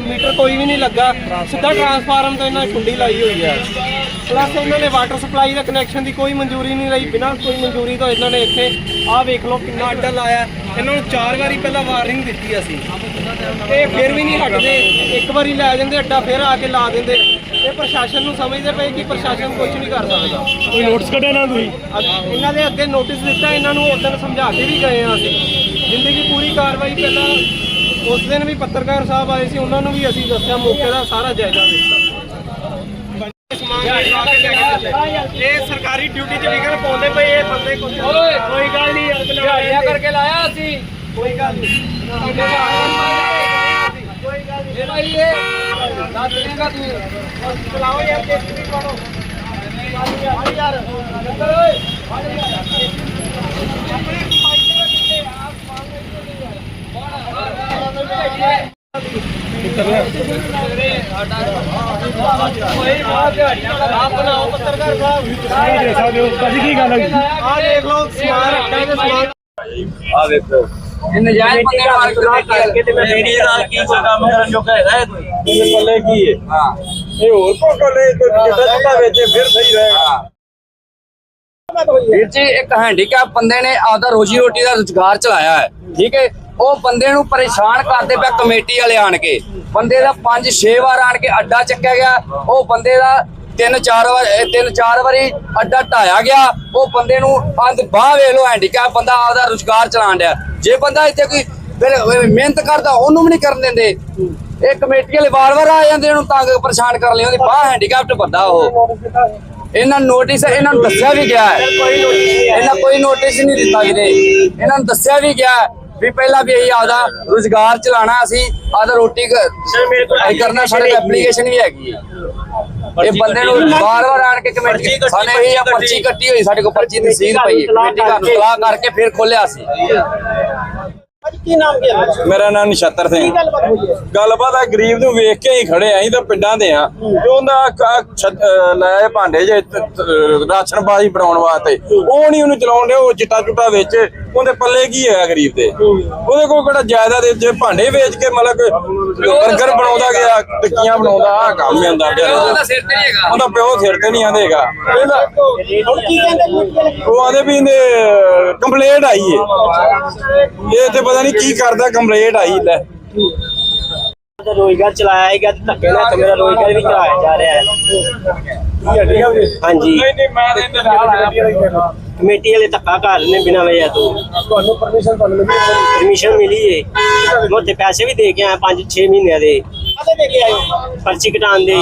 Metre ਕੋਈ ਵੀ ਨਹੀਂ ਲੱਗਾ। ਸਿੱਧਾ ਟਰਾਂਸਫਾਰਮ ਤੋਂ ਇਹਨਾਂ ਨੇ ਕੁੰਡੀ ਲਾਈ ਹੋਈ ਹੈ। ਪਲੱਸ ਇਹਨਾਂ ਨੇ ਵਾਟਰ ਸਪਲਾਈ ਦਾ ਕਨੈਕਸ਼ਨ ਦੀ ਕੋਈ ਮਨਜ਼ੂਰੀ ਨਹੀਂ ਲਈ ਬਿਨਾਂ ਕੋਈ ਮਨਜ਼ੂਰੀ ਤੋਂ ਇਹਨਾਂ ਨੇ ਇੱਥੇ ਆਹ ਵੇਖ ਲਓ ਕਿੰਨਾ ਅੱਡਾ ਲਾਇਆ। ਇਹਨਾਂ ਨੂੰ ਚਾਰ ਵਾਰੀ ਪਹਿਲਾਂ ਵਾਰਨਿੰਗ ਦਿੱਤੀ ਅਸੀਂ। ਇਹ ਫਿਰ ਵੀ ਨਹੀਂ ਹਟਦੇ। ਇੱਕ ਵਾਰੀ ਲੈ ਜਾਂਦੇ ਅੱਡਾ ਫਿਰ ਆ ਕੇ ਲਾ ਦਿੰਦੇ। ਇਹ ਪ੍ਰਸ਼ਾਸਨ ਨੂੰ ਸਮਝਦੇ ਪਏ ਕਿ ਪ੍ਰਸ਼ਾਸਨ ਕੁਝ ਨਹੀਂ ਕਰ ਸਕਦਾ। ਕੋਈ ਨੋਟਿਸ ਕੱਢਿਆ ਨਾ ਤੁਸੀਂ? ਇਹਨਾਂ ਦੇ ਅੱਗੇ ਨੋਟਿਸ ਦਿੱਤਾ ਇਹਨਾਂ ਨੂੰ ਉਦੋਂ ਸਮਝਾ ਕੇ ਵੀ ਗਏ ਆ ਅਸੀਂ। ਜ਼ਿੰਦਗੀ ਪੂਰੀ ਕਾਰਵਾਈ ਪਹਿਲਾਂ ਉਸ ਦਿਨ ਵੀ ਪੱਤਰਕਾਰ ਸਾਹਿਬ ਆਏ ਸੀ ਉਹਨਾਂ ਨੂੰ ਵੀ ਅਸੀਂ ਦੱਸਿਆ ਮੌਕੇ ਦਾ ਸਾਰਾ ਜਾਇਜ਼ਾ ਦਿੱਤਾ। ਸਮਾਨ ਲਿਆ ਕੇ ਲੈ ਕੇ ਚੱਲੇ। ਇਹ ਸਰਕਾਰੀ ਡਿਊਟੀ 'ਚ ਵਿਗਨ ਪਾਉਂਦੇ ਪਏ ਇਹ ਬੰਦੇ ਕੁਝ ਕੋਈ ਗੱਲ ਨਹੀਂ ਯਾਰ ਦਿਹਾੜੀਆਂ ਕਰਕੇ ਲਾਇਆ ਅਸੀਂ। ਕੋਈ ਗੱਲ ਨਹੀਂ। ਤੁਹਾਡੇ ਨਾਲ ਕੋਈ ਗੱਲ ਨਹੀਂ। ਇਹ ਭਾਈ ਇਹ ਦੱਸ ਦੇਗਾ ਤੂੰ ਚਲਾਓ ਯਾਰ ਜੇਸੀ ਪਾੜੋ ਯਾਰ। ਅੰਦਰ ਓਏ ਆਪ ਬਣਾਓ ਪੱਤਰਕਾਰ ਸਾਹਿਬ ਕੀ ਦੇ ਸਕਦੇ ਹੋ ਭਾਜੀ ਕੀ ਗੱਲ ਹੋਈ? ਆਹ ਦੇਖ ਲਓ ਸਮਾਨ ਰੱਖਿਆ ਜੇ ਸਮਾਨ ਆ ਦੇਖੋ ਇਹ ਨਜਾਇਜ਼ ਬੰਦੇ ਮਾਰਕੀਟ ਕਰਕੇ ਤੇ ਮੈਂ ਮੇਰੀ ਨਾਲ ਕੀ ਕੋਈ ਕੰਮ ਕਰਨ ਜੋਗਾ ਹੈਗਾ ਇਹ ਕੋਈ ਇਹਦੇ ਪੱਲੇ ਕੀ ਹੈ? ਹਾਂ। ਇਹ ਹੋਰ ਕੋਟੋ ਲੈ ਕੋਈ ਜਿੱਦਾਂ ਜਿੱਦਾਂ ਵੇਚੇ ਫਿਰ ਸਹੀ ਰਹੇਗਾ ਵੀਰ ਜੀ ਇੱਕ ਹੈਂਡੀਕੈਪ ਬੰਦੇ ਨੇ ਆਪਦਾ ਰੋਜੀ ਰੋਟੀ ਦਾ ਰੁਜ਼ਗਾਰ ਚਲਾਇਆ ਹੈ ਠੀਕ ਹੈ? ਉਹ ਬੰਦੇ ਨੂੰ ਪਰੇਸ਼ਾਨ ਕਰਦੇ ਪਿਆ ਕਮੇਟੀ ਵਾਲੇ ਆਣ ਕੇ। ਬੰਦੇ ਦਾ 5-6 ਵਾਰ ਆਣ ਕੇ ਅੱਡਾ ਚੱਕਿਆ ਗਿਆ। ਉਹ ਬੰਦੇ ਦਾ ਤਿੰਨ ਚਾਰ ਵਾਰ ਤਿੰਨ ਚਾਰ ਵਾਰੀ ਅੱਡਾ ਢਾਇਆ ਗਿਆ। ਉਹ ਬੰਦੇ ਨੂੰ ਅੰਦ ਬਾਹ ਵੇਖ ਲੋ ਹੈਂਡੀਕੈਪ ਬੰਦਾ ਆਪਦਾ ਰੁਜ਼ਗਾਰ ਚਲਾਉਣ ਡਿਆ। ਜੇ ਬੰਦਾ ਇੱਥੇ ਕੋਈ ਮਿਹਨਤ ਕਰਦਾ, ਉਹਨੂੰ ਵੀ ਨਹੀਂ ਕਰਨ ਦਿੰਦੇ। ਇਹ ਕਮੇਟੀ ਵਾਲੇ ਵਾਰ-ਵਾਰ ਆ ਜਾਂਦੇ, ਉਹਨੂੰ ਤੰਗ ਪਰੇਸ਼ਾਨ ਕਰ ਲਿਆਉਂਦੇ ਬਾਹ ਹੈਂਡੀਕੈਪਟ ਬੰਦਾ ਉਹ। ਇਹਨਾਂ ਨੂੰ ਨੋਟਿਸ ਇਹਨਾਂ ਨੂੰ ਦੱਸਿਆ ਵੀ ਗਿਆ। ਹੈ ਇਹਨਾਂ ਕੋਈ ਨੋਟਿਸ ਨਹੀਂ ਦਿੱਤਾ ਵੀਰੇ। ਇਹਨਾਂ ਨੂੰ ਦੱਸਿਆ ਵੀ ਗਿਆ। ਵੀ ਪਹਿਲਾਂ ਵੀ ਇਹੀ ਆਪਦਾ ਰੁਜ਼ਗਾਰ ਚਲਾਣਾ ਅਸੀਂ ਆਪਦਾ ਰੋਟੀ ਕਰਨਾ ਸਾਡੇ ਐਪਲੀਕੇਸ਼ਨ ਵੀ ਹੈਗੀ ਹੈ। ਇਹ ਬੰਦੇ ਨੂੰ ਵਾਰ-ਵਾਰ ਆਣ ਕੇ ਕਮੇਟੀ ਸਾਡੇ ਇਹ ਆ ਪਰਚੀ ਕੱਟੀ। ਹੋਈ ਸਾਡੇ ਕੋਲ ਪਰਚੀ ਦੀ ਰਸੀਦ ਪਈ ਹੈ ਕਮੇਟੀ ਘਰ ਨੂੰ ਤਲਾਕ ਕਰਕੇ ਫਿਰ ਖੋਲਿਆ ਸੀ। ਕੀ ਨਾਮ ਕੀ ਹੈ? ਮੇਰਾ ਨਾਮ ਨਛੱਤਰ ਸਿੰਘ। ਗੱਲਬਾਤ ਆ ਗਰੀਬ ਨੂੰ ਵੇਖ ਕੇ ਹੀ ਖੜੇ ਆਂ ਅਸੀਂ ਤਾਂ ਪਿੰਡਾਂ ਦੇ ਆ। ਤੇ ਉਹਦਾ ਲਾਏ ਭਾਂਡੇ ਜੇ ਰਾਸ਼ਨ ਬਾਜੀ ਬਣਾਉਣ ਵਾਸਤੇ। ਉਹ ਨਹੀਂ ਉਹਨੂੰ ਚਲਾਉਣ ਦੇ ਉਹ ਚਿੱਟਾ ਚੁੱਟਾ ਵਿੱਚ। ਉਹਦੇ ਪੱਲੇ ਕੀ ਹੈਗਾ ਗਰੀਬ ਦੇ? ਉਹਦੇ ਕੋਲ ਕਿਹੜਾ ਜਾਇਦਾਦ ਜੇ ਭਾਂਡੇ ਵੇਚ ਕੇ ਮਤਲਬ ਬਰਗਰ ਬਣਾਉਂਦਾ ਗਿਆ ਟਿੱਕੀਆਂ ਬਣਾਉਂਦਾ ਆ ਕੰਮ ਹੀ ਹੁੰਦਾ ਵਿਚਾਰੇ ਦਾ। ਸਿਰ ਤੇ ਨਹੀਂ ਹੈਗਾ। ਉਹਦਾ ਪਿਓ ਸਿਰ ਤੇ ਨਹੀਂ ਆਂਦੇਗਾ ਹੁਣ ਕੀ ਕਹਿੰਦੇ ਉਹ ਆਦੇ ਵੀ ਇਹਨੇ ਕੰਪਲੇਂਟ ਆਈ ਏ। ਇਹ ਤੇ ਪਤਾ ਨਹੀਂ ਕੀ ਕਰਦਾ ਕੰਪਲੇਂਟ ਆਈ ਲੈ। ਰੋਜ਼ਗਾਰ ਚਲਾਇਆ ਹੈਗਾ ਤੇ ਧੱਕੇ ਨਾਲ ਤੇ ਮੇਰਾ ਰੋਜ਼ਗਾਰ ਵੀ ਚਲਾਇਆ ਜਾ ਰਿਹਾ ਹੈ। ਹਾਂਜੀ। ਨਹੀਂ ਨਹੀਂ ਮੈਂ ਤੇ ਨਾਲ ਆਇਆ। ਕਮੇਟੀ ਵਾਲੇ ਧੱਕਾ ਕਰ ਰਹੇ ਨੇ ਬਿਨਾਂ ਵਜ੍ਹਾ ਤੋਂ। ਤੁਹਾਨੂੰ ਪਰਮਿਸ਼ਨ ਤੁਹਾਨੂੰ ਮਿਲੀ ਪਰਮਿਸ਼ਨ ਮਿਲੀ ਏ। ਮੈਂ ਉੱਥੇ ਪੈਸੇ ਵੀ ਦੇ ਕੇ ਆਇਆ 5-6 ਮਹੀਨਿਆਂ ਦੇ। ਕਾਹਦੇ ਦੇ ਕੇ ਆਏ ਪਰਚੀ ਕਟਾਉਣ ਦੇ।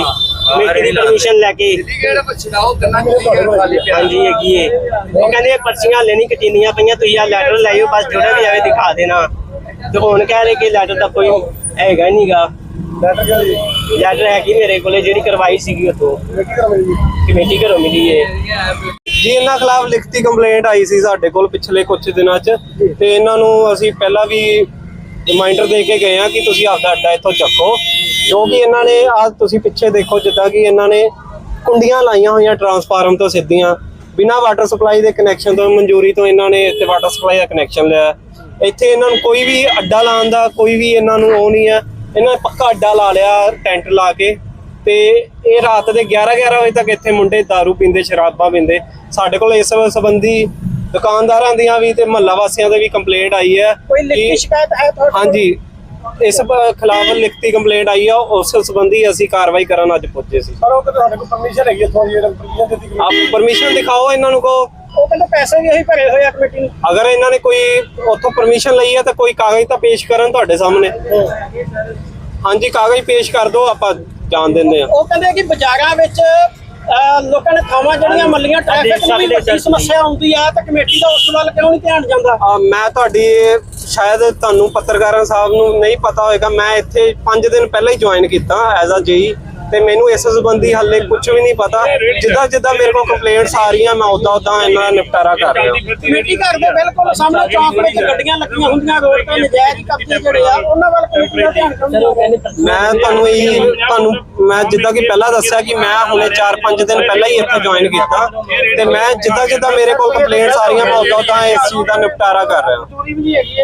ਕਮੇਟੀ ਦੀ ਪਰਮਿਸ਼ਨ ਲੈ ਕੇ? ਕਿਹੜਾ ਉਹ ਕਿੰਨਾ ਖਾਲੀ ਹਾਂਜੀ ਹੈਗੀ ਏ। ਉਹ ਕਹਿੰਦੇ ਪਰਚੀਆਂ ਹਲੇ ਨਹੀਂ ਕਟੀਨੀਆਂ ਪਈਆਂ ਤੁਸੀਂ ਆ ਲੈਟਰ ਲਾਇਓ ਬਸ ਜਿਹੜਾ ਵੀ ਆਵੇ ਦਿਖਾ ਦੇਣਾ। ਤੇ ਹੁਣ ਕਹਿ ਰਹੇ ਕਿ ਲੈਟਰ ਦਾ ਕੋਈ ਹੈਗਾ ਨਹੀਂਗਾ ਲੈਟਰ ਹੈਗੀ ਮੇਰੇ ਕੋਲੇ ਜਿਹੜੀ ਕਰਵਾਈ ਸੀਗੀ ਉਤੋਂ ਕਮੇਟੀ ਘਰੋਂ ਮਿਲੀ ਏ। ਜੀ ਇਹਨਾਂ ਖਿਲਾਫ ਲਿਖਤੀ ਕੰਪਲੇਂਟ ਆਈ ਸੀ ਸਾਡੇ ਕੋਲ ਪਿਛਲੇ ਕੁਝ ਦਿਨਾਂ 'ਚ ਤੇ ਇਹਨਾਂ ਨੂੰ ਅਸੀਂ ਪਹਿਲਾਂ ਵੀ ਰਿਮਾਈਂਡਰ ਦੇ ਕੇ ਗਏ ਆ ਕਿ ਤੁਸੀਂ ਆਪਦਾ ਅੱਡਾ ਇੱਥੋਂ ਚੱਕੋ। ਜੋ ਕਿ ਇਹਨਾਂ ਨੇ ਆ ਤੁਸੀਂ ਪਿੱਛੇ ਦੇਖੋ ਜਿੱਦਾਂ ਕਿ ਇਹਨਾਂ ਨੇ ਕੁੰਡੀਆਂ ਲਾਈਆਂ ਹੋਈਆਂ ਟਰਾਂਸਫਾਰਮਰ ਤੋਂ ਸਿੱਧੀਆਂ। ਬਿਨਾਂ ਵਾਟਰ ਸਪਲਾਈ ਦੇ ਕਨੈਕਸ਼ਨ ਤੋਂ ਮਨਜ਼ੂਰੀ ਤੋਂ ਇਹਨਾਂ ਨੇ ਇੱਥੇ ਵਾਟਰ ਸਪਲਾਈ ਦਾ ਕਨੈਕਸ਼ਨ ਲਿਆ। ਇੱਥੇ ਇਹਨਾਂ ਨੂੰ ਕੋਈ ਵੀ ਅੱਡਾ ਲਾਉਣ ਦਾ ਕੋਈ ਵੀ ਇਹਨਾਂ ਨੂੰ ਉਹ ਨਹੀਂ ਹੈ। ਇਹਨਾਂ ਨੇ ਪੱਕਾ ਅੱਡਾ ਲਾ ਲਿਆ ਟੈਂਟ ਲਾ ਕੇ। ਤੇ ਇਹ ਰਾਤ ਦੇ 11 11 ਵਜੇ ਤੱਕ ਇੱਥੇ ਮੁੰਡੇ दारू ਪੀਂਦੇ ਸ਼ਰਾਬਾਂ ਪੀਂਦੇ। ਸਾਡੇ ਕੋਲ ਇਸ ਸੰਬੰਧੀ ਦੁਕਾਨਦਾਰਾਂ ਦੀਆਂ ਵੀ ਤੇ ਮਹੱਲਾ ਵਾਸੀਆਂ ਦੇ ਵੀ ਕੰਪਲੇਂਟ ਆਈ ਹੈ ਕੋਈ ਲਿਖਤੀ ਸ਼ਿਕਾਇਤ ਹੈ ਤੁਹਾਡੇ ਹਾਂਜੀ ਇਸ ਖਿਲਾਫ ਲਿਖਤੀ ਕੰਪਲੇਂਟ ਆਈ ਆ ਉਸ ਸੰਬੰਧੀ ਅਸੀਂ ਕਾਰਵਾਈ ਕਰਨ ਅੱਜ ਪਹੁੰਚੇ ਸੀ। ਪਰ ਉਹ ਤਾਂ ਤੁਹਾਡੇ ਕੋਲ ਪਰਮਿਸ਼ਨ ਹੈਗੀ ਇੱਥੋਂ ਦੀ ਪਰਮਿਸ਼ਨ ਦਿੱਤੀ ਆਪ ਪਰਮਿਸ਼ਨ ਦਿਖਾਓ ਇਹਨਾਂ ਨੂੰ ਕੋ ਉਹ ਕਹਿੰਦੇ ਪੈਸੇ ਵੀ ਅਸੀਂ ਭਰੇ ਹੋਏ ਆ ਕਮੇਟੀ ਨੂੰ। ਅਗਰ ਇਹਨਾਂ ਨੇ ਕੋਈ ਉੱਥੋਂ ਪਰਮਿਸ਼ਨ ਲਈ ਹੈ ਤਾਂ ਕੋਈ ਕਾਗਜ਼ ਤਾਂ ਪੇਸ਼ ਕਰਨ ਤੁਹਾਡੇ ਸਾਹਮਣੇ। ਹਾਂਜੀ ਕਾਗਜ਼ ਪੇਸ਼ ਕਰ ਦਿਓ ਆਪਾਂ। ਜਾਣ ਦਿੰਦੇ ਆ। ਉਹ ਕਹਿੰਦੇ ਕਿ ਬਾਜ਼ਾਰਾਂ ਵਿੱਚ ਅਹ, ਲੋਕਾਂ ਨੇ ਥਾਵਾਂ ਜਿਹੜੀਆਂ ਮੱਲੀਆਂ ਟ੍ਰੈਫਿਕ ਦੀ ਵੱਡੀ ਸਮੱਸਿਆ ਆਉਂਦੀ ਆ ਤਾਂ ਕਮੇਟੀ ਦਾ ਉਸ ਵੱਲ ਕਿਉਂ ਨਹੀਂ ਧਿਆਨ ਜਾਂਦਾ? ਆ, ਮੈਂ ਤੁਹਾਡੀ ਸ਼ਾਇਦ ਤੁਹਾਨੂੰ ਪੱਤਰਕਾਰਾਂ ਸਾਹਿਬ ਨੂੰ ਨਹੀਂ ਪਤਾ ਹੋਵੇਗਾ ਮੈਂ ਇੱਥੇ 5 ਦਿਨ ਪਹਿਲਾਂ ਹੀ ਜੁਆਇਨ ਕੀਤਾ ਐਜ਼ ਅ ਜੇਈ। ਤੇ ਮੈਨੂੰ ਇਸ ਸੰਬੰਧੀ ਹਾਲੇ ਕੁਝ ਵੀ ਨਹੀਂ ਪਤਾ। ਜਿੱਦਾਂ ਜਿੱਦਾਂ ਮੇਰੇ ਕੋਲ ਕੰਪਲੇਂਟਸ ਆ ਰਹੀਆਂ ਮੈਂ ਉਦਾਂ ਉਦਾਂ ਇਹਨਾਂ ਦਾ ਨਿਪਟਾਰਾ ਕਰ ਰਿਹਾ ਕਮੇਟੀ ਘਰ ਦੇ ਬਿਲਕੁਲ ਸਾਹਮਣੇ ਚੌਂਕ ਵਿੱਚ ਗੱਡੀਆਂ ਲੱਗੀਆਂ ਹੁੰਦੀਆਂ ਰੋਡ ਤੇ ਨਜਾਇਜ਼ ਕਬਜ਼ੇ ਜਿਹੜੇ ਆ ਉਹਨਾਂ ਵੱਲ ਕਮੇਟੀ ਦਾ ਧਿਆਨ ਜਾਂਦਾ ਮੈਂ ਤੁਹਾਨੂੰ ਇਹ ਤੁਹਾਨੂੰ ਮੈਂ ਜਿੱਦਾਂ ਕਿ ਪਹਿਲਾਂ ਦੱਸਿਆ ਕਿ ਮੈਂ ਹੁਣੇ 4-5 ਦਿਨ ਪਹਿਲਾਂ ਹੀ ਇੱਥੇ ਜੁਆਇਨ ਕੀਤਾ। ਤੇ ਮੈਂ ਜਿੱਦਾਂ ਜਿੱਦਾਂ ਮੇਰੇ ਕੋਲ ਕੰਪਲੇਂਟਸ ਆ ਰਹੀਆਂ ਮੈਂ ਉਦਾਂ ਉਦਾਂ ਇਸ ਚੀਜ਼ ਦਾ ਨਿਪਟਾਰਾ ਕਰ ਰਿਹਾ